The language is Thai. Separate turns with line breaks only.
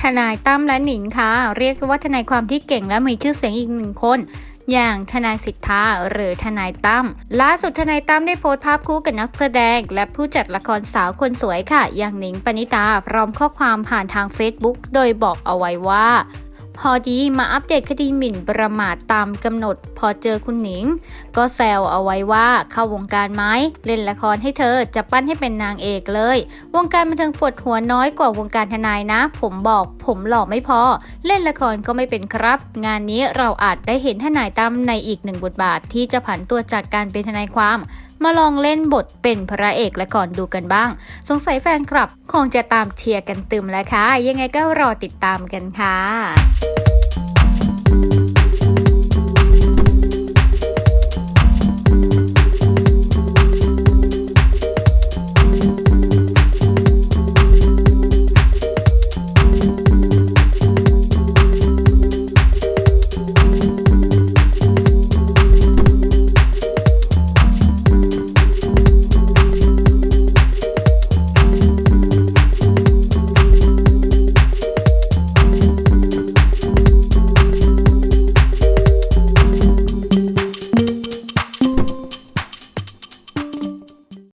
ทนายตั้มและหนิงค่ะเรียกว่าทนายความที่เก่งและมีชื่อเสียงอีกหนึ่งคน อย่างทนายสิทธาหรือทนายตั้มล่าสุดทนายตั้มได้โพสต์ภาพคู่กับนักแสดง และผู้จัดละครสาวคนสวยค่ะ อย่างหนิงปณิตาพร้อมข้อความผ่านทาง Facebook โดยบอกเอาไว้ว่า พอดีมาอัปเดตคดีหมิ่นประมาทตามกำหนด พอเจอคุณหนิง ก็แซวเอาไว้ว่าเข้าวงการไหมเล่นละครให้เธอจะปั้นให้เป็นนางเอกเลย วงการบันเทิงปวดหัวน้อยกว่าวงการทนายนะ ผมบอกผมหล่อไม่พอ เล่นละครก็ไม่เป็นครับ งานนี้เราอาจได้เห็นทนายตั้มในอีกหนึ่งบทบาทที่จะผันตัวจากการเป็นทนายความ มาลองเล่นบทเป็นพระเอกละครดูกันบ้าง สงสัยแฟนคลับคงจะตามเชียร์กันตึมแล้วค่ะ ยังไงก็รอติดตามกันค่ะ